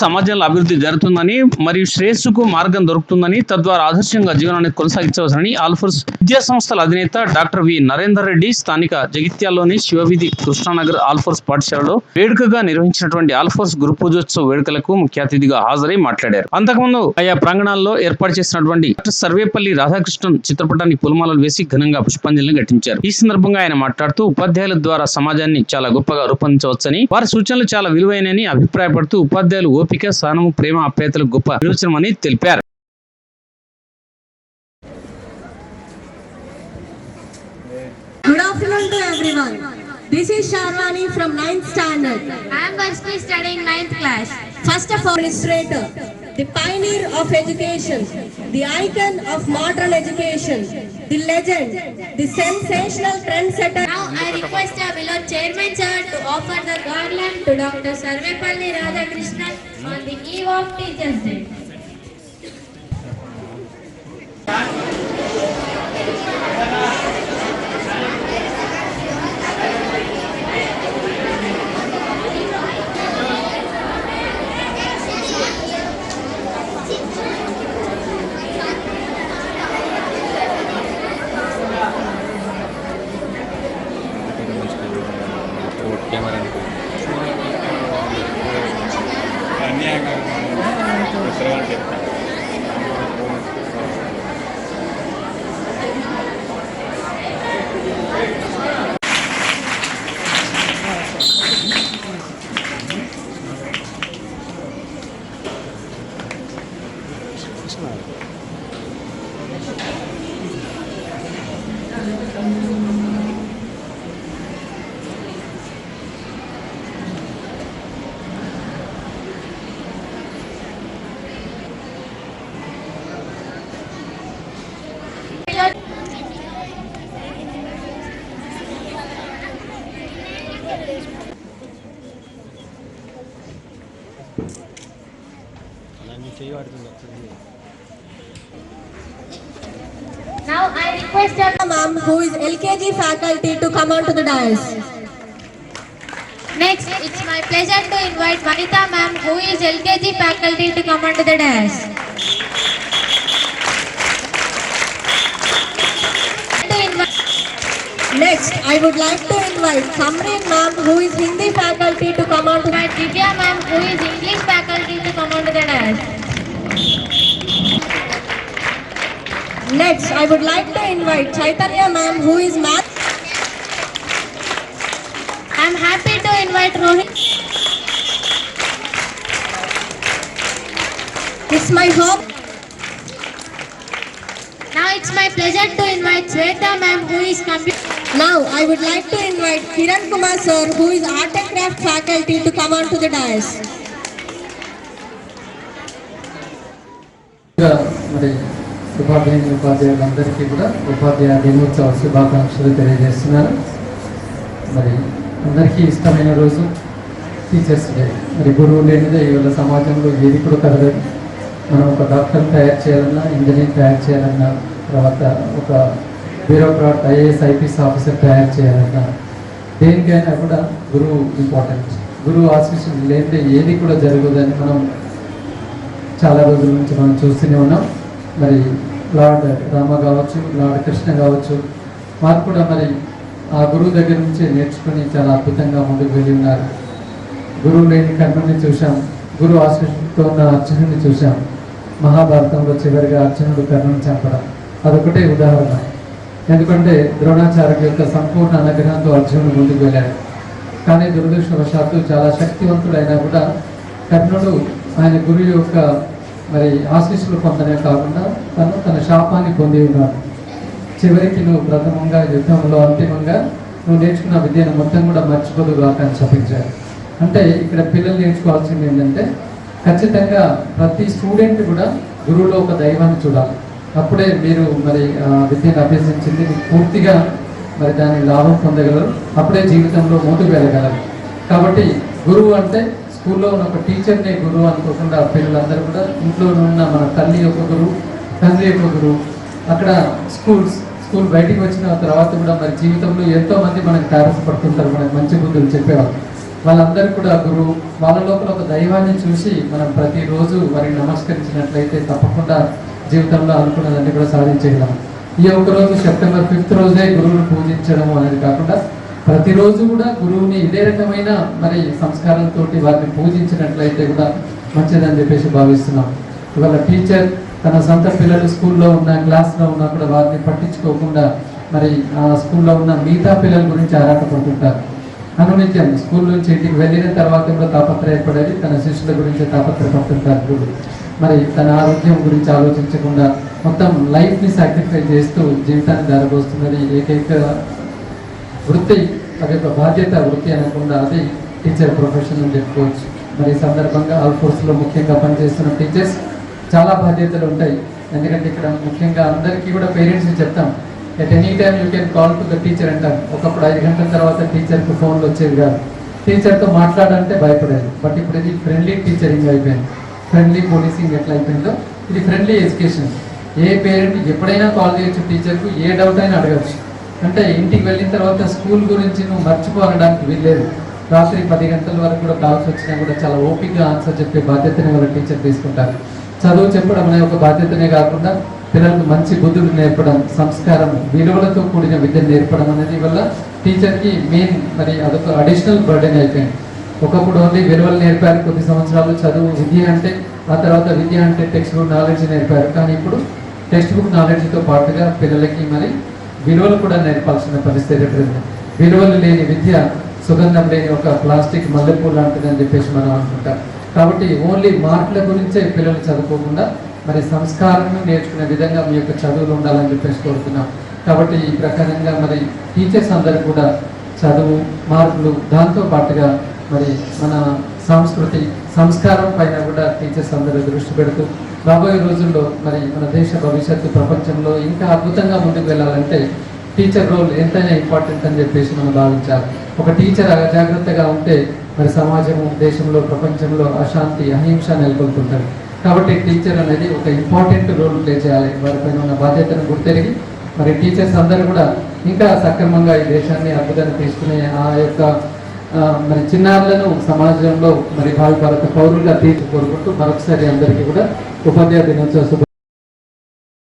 సమాజంలో అభివృద్ధి జరుగుతుందని మరియు శ్రేయస్సుకు మార్గం దొరుకుతుందని తద్వారా ఆదర్శంగా జీవనాన్ని కొనసాగించవచ్చని ఆల్ఫోర్స్ విద్యా సంస్థల అధినేత డాక్టర్ వి. నరేందర్ రెడ్డి స్థానిక జగిత్యాల్లోని శివవిధి కృష్ణానగర్ ఆల్ఫోర్స్ పాఠశాలలో వేడుకగా నిర్వహించినటువంటి ఆల్ఫోర్స్ గురు పూజోత్సవ వేడుకలకు ముఖ్య అతిథిగా హాజరై మాట్లాడారు. అంతకుముందు ఆయా ప్రాంగణాల్లో ఏర్పాటు చేసినటువంటి డాక్టర్ సర్వేపల్లి రాధాకృష్ణన్ చిత్రపటానికి పూలమాలలు వేసి ఘనంగా పుష్పాంజలిని ఘటించారు. ఈ సందర్భంగా ఆయన మాట్లాడుతూ ఉపాధ్యాయుల ద్వారా సమాజాన్ని చాలా గొప్పగా రూపొందించవచ్చని వారి సూచనలు చాలా విలువైనని అభిప్రాయపడుతూ ఉపాధ్యాయులు ఓపిక సహనము ప్రేమ ఆప్యాయతలకు గొప్ప నిర్వచనమని తెలిపారు Good afternoon to everyone. This is Sharwani from 9th standard. I am Varshni studying 9th class. First of all, administrator, the pioneer of education, the icon of modern education, the legend, the sensational trendsetter. Now I request our beloved chairman sir to offer the garland to Dr. Sarvepalli Radhakrishnan on the eve of Teachers Day. Camera Now I request our Ma'am, who is LKG faculty, to come on to the dais. next it's my pleasure to invite Vanita ma'am who is LKG faculty to come onto the dais. Next, I would like to invite Samreen Ma'am, who is Hindi faculty, to come on to the Divya ma'am who is English faculty to come onto the dais. Next, I would like to invite Chaitanya Ma'am, who is Math. I am happy to invite Rohit. It's my hope. Now it's my pleasure to invite Sweta ma'am who is computer. Now, I would like to invite Kiran Kumar sir, who is Art and Craft faculty, to come on to the dais. ముందుగా మరి ఉపాధ్యాయుని ఉపాధ్యాయులందరికీ కూడా ఉపాధ్యాయ దినోత్సవ శుభాకాంక్షలు తెలియజేస్తున్నాను మరి అందరికీ ఇష్టమైన రోజు టీచర్స్ డే. మరి గురువు లేనిదే ఇవాళ సమాజంలో ఏది కూడా కలగదు. మనం ఒక డాక్టర్ తయారు చేయాలన్నా ఇంజనీర్ తయారు చేయాలన్నా తర్వాత ఒక బ్యూరోక్రాట్ ఐఏఎస్ ఐపీఎస్ ఆఫీసర్ తయారు చేయాలన్నా దేనికైనా కూడా గురువు ఇంపార్టెంట్. గురువు ఆశీస్సులు లేనిదే ఏది కూడా జరగదని మనం చాలా రోజుల నుంచి మనం చూస్తూనే ఉన్నాం. మరి లార్డ్ రామ కావచ్చు లార్డ్ కృష్ణ కావచ్చు వారు కూడా మరి ఆ గురువు దగ్గర నుంచి నేర్చుకుని చాలా అద్భుతంగా ముందుకు వెళ్ళి ఉన్నారు. గురువు లేని కర్ణుని చూశాం. గురువు ఆశీస్సుతో ఉన్న అర్జునుడిని చూశాం. మహాభారతంలో చివరిగా అర్జునుడు కర్ణుని చంపడం. అదొకటే ఉదాహరణ. ఎందుకంటే ద్రోణాచార్య యొక్క సంపూర్ణ అనుగ్రహంతో అర్జునుడు ముందుకు వెళ్ళాడు. కానీ దురదృష్టవశాత్తు చాలా శక్తివంతుడైనా కూడా కర్ణుడు ఆయన గురువు యొక్క మరి ఆశీస్సులు పొందనే కాకుండా తను తన శాపాన్ని పొంది ఉన్నాడు. చివరికి నువ్వు ప్రథమంగా యుద్ధంలో అంతిమంగా నువ్వు నేర్చుకున్న విద్యను మొత్తం కూడా మర్చిపోదు కాక అని చెప్పించారు అంటే ఇక్కడ పిల్లలు నేర్చుకోవాల్సింది ఏంటంటే ఖచ్చితంగా ప్రతి స్టూడెంట్ కూడా గురువులో ఒక దైవాన్ని చూడాలి. అప్పుడే మీరు మరి విద్యను అభ్యసించింది మీకు పూర్తిగా మరి దాని లాభం పొందగలరు. అప్పుడే జీవితంలో ముందుకు వెళ్ళగలరు. కాబట్టి గురువు అంటే స్కూల్లో ఉన్న ఒక టీచర్నే గురువు అనుకోకుండా పిల్లలందరూ కూడా ఇంట్లో ఉన్న మన తల్లి యొక్క గురువు తండ్రి యొక్క గురువు అక్కడ స్కూల్స్ స్కూల్ బయటికి వచ్చిన తర్వాత కూడా మరి జీవితంలో ఎంతో మంది మనకు తారసపడుతుంటారు మనకు మంచి బుద్ధులు చెప్పేవారు వాళ్ళందరూ కూడా గురువు వాళ్ళ లోపల ఒక దైవాన్ని చూసి మనం ప్రతిరోజు వారిని నమస్కరించినట్లయితే తప్పకుండా జీవితంలో అనుకున్నదాన్ని కూడా సాధించగలం ఈ ఒక్క రోజు సెప్టెంబర్ ఫిఫ్త్ రోజే గురువును పూజించడం అనేది కాకుండా ప్రతిరోజు కూడా గురువుని ఇదే రకమైన మరి సంస్కారంతో వారిని పూజించినట్లయితే కూడా మంచిదని చెప్పేసి భావిస్తున్నాం. ఇవాళ టీచర్ తన సొంత పిల్లలు స్కూల్లో ఉన్న క్లాస్లో ఉన్నా కూడా వారిని పట్టించుకోకుండా మరి ఆ స్కూల్లో ఉన్న మిగతా పిల్లల గురించి ఆరాటపడుతుంటారు. అనునిత్యం స్కూల్ నుంచి ఇంటికి వెళ్ళిన తర్వాత కూడా తాపత్రయపడేది తన శిష్యుల గురించి తాపత్రయపడుతుంటారు గురువు. మరి తన ఆరోగ్యం గురించి ఆలోచించకుండా మొత్తం లైఫ్ని సాక్రిఫై చేస్తూ జీవితాన్ని దారబోస్తున్నది ఏకైక వృత్తి అది ఒక బాధ్యత వృత్తి అనకుండా అది టీచర్ ప్రొఫెషన్ అని చెప్పుకోవచ్చు. మరి ఈ సందర్భంగా ఆల్ ఫోర్స్లో ముఖ్యంగా పనిచేస్తున్న టీచర్స్ చాలా బాధ్యతలు ఉంటాయి. ఎందుకంటే ఇక్కడ ముఖ్యంగా అందరికీ కూడా పేరెంట్స్ని చెప్తాం at any time you can call to the teacher అంటారు. ఒకప్పుడు ఐదు గంటల తర్వాత టీచర్కి ఫోన్లు వచ్చేవి కాదు. టీచర్తో మాట్లాడాలంటే భయపడేది. బట్ ఇప్పుడు ఇది ఫ్రెండ్లీ టీచరింగ్ అయిపోయింది. ఫ్రెండ్లీ పోలీసింగ్ ఎట్లా అయిపోయిందో ఇది ఫ్రెండ్లీ ఎడ్యుకేషన్ ఏ పేరెంట్ ఎప్పుడైనా కాల్ చేయొచ్చు టీచర్కు ఏ డౌట్ అయినా అడగచ్చు. అంటే ఇంటికి వెళ్ళిన తర్వాత స్కూల్ గురించి నువ్వు మర్చిపోవడానికి వీల్లేదు. రాత్రి పది గంటల వరకు కూడా కాల్స్ వచ్చినా కూడా చాలా ఓపిక్గా ఆన్సర్ చెప్పే బాధ్యతని వాళ్ళ టీచర్ తీసుకుంటారు. చదువు చెప్పడం అనే ఒక బాధ్యతనే కాకుండా పిల్లలకు మంచి బుద్ధులు నేర్పడం సంస్కారం విలువలతో కూడిన విద్య నేర్పడం అనేది వల్ల టీచర్కి మెయిన్ మరి అదొక అడిషనల్ బర్డెన్ అయిపోయింది. ఒకప్పుడు ఓన్లీ విలువలు నేర్పారు కొద్ది సంవత్సరాలు చదువు విద్య అంటే ఆ తర్వాత విద్య అంటే టెక్స్ట్ బుక్ నాలెడ్జ్ నేర్పారు. కానీ ఇప్పుడు టెక్స్ట్ బుక్ నాలెడ్జ్తో పాటుగా పిల్లలకి మరి విలువలు కూడా నేర్పాల్సిన పరిస్థితి ఏర్పడింది. విలువలు లేని విద్య సుగంధం లేని ఒక ప్లాస్టిక్ మల్లెపూ లాంటిదని చెప్పేసి మనం అనుకుంటాం. కాబట్టి ఓన్లీ మార్కుల గురించే పిల్లలు చదువుకోకుండా మరి సంస్కారం నేర్చుకునే విధంగా మీ యొక్క చదువులు ఉండాలని చెప్పేసి కోరుతున్నాం. కాబట్టి ఈ ప్రకారంగా మరి టీచర్స్ అందరూ కూడా చదువు మార్కులు దాంతో పాటుగా మరి మన సంస్కృతి సంస్కారం పైన కూడా టీచర్స్ అందరూ దృష్టి పెడుతూ రాబోయే రోజుల్లో మరి మన దేశ భవిష్యత్తు ప్రపంచంలో ఇంకా అద్భుతంగా ముందుకు వెళ్ళాలంటే టీచర్ రోల్ ఎంతైనా ఇంపార్టెంట్ అని చెప్పేసి మనం భావించాలి. ఒక టీచర్ అజాగ్రత్తగా ఉంటే మరి సమాజము దేశంలో ప్రపంచంలో అశాంతి అహింస నెలకొల్తుంటుంది కాబట్టి టీచర్ అనేది ఒక ఇంపార్టెంట్ రోల్ ప్లే చేయాలి. వారిపైన ఉన్న బాధ్యతను గుర్తెరిగి మరి టీచర్స్ అందరూ కూడా ఇంకా సక్రమంగా ఈ దేశాన్ని అద్భుతంగా తీసుకునే ఆ యొక్క మరి చిన్నారులను సమాజంలో మరి భావి భారత పౌరులుగా తీర్చి కోరుకుంటూ మరొకసారి అందరికీ కూడా ఉపాధ్యాయ దినోత్సవ